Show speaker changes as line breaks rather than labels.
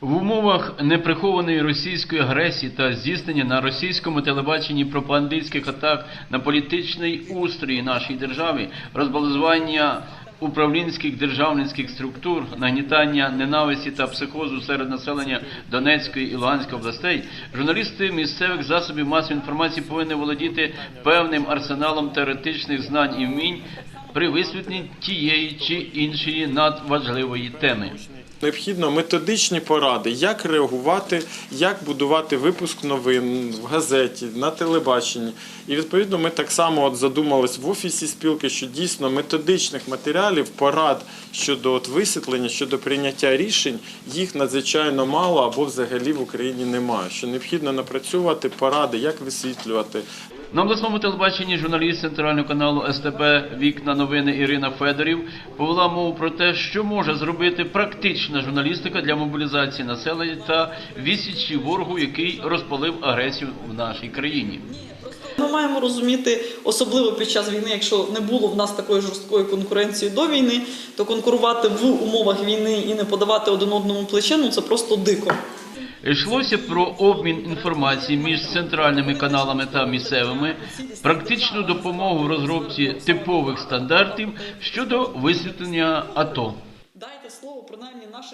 В умовах неприхованої російської агресії та здійснення на російському телебаченні пропагандистських атак на політичний устрій нашої держави, розбалансування управлінських державницьких структур, нагнітання ненависті та психозу серед населення Донецької і Луганської областей, журналісти місцевих засобів масової інформації повинні володіти певним арсеналом теоретичних знань і вмінь при висвітленні тієї чи іншої надважливої теми.
Необхідно методичні поради, як реагувати, як будувати випуск новин в газеті, на телебаченні. І відповідно ми так само от задумались в офісі спілки, що дійсно методичних матеріалів, порад щодо от висвітлення, щодо прийняття рішень, їх надзвичайно мало або взагалі в Україні немає. Що необхідно напрацьовувати поради, як висвітлювати,
На обласному телебаченні журналіст центрального каналу СТБ Вікна новини Ірина Федорів повела мову про те, що може зробити практична журналістика для мобілізації населення та відсічі ворогу, який розпалив агресію в нашій країні.
Ми маємо розуміти, особливо під час війни, якщо не було в нас такої жорсткої конкуренції до війни, то конкурувати в умовах війни і не подавати один одному плече, ну це просто дико.
Йшлося про обмін інформації між центральними каналами та місцевими, практичну допомогу в розробці типових стандартів щодо висвітлення АТО.
Дайте слово принаймні нашим.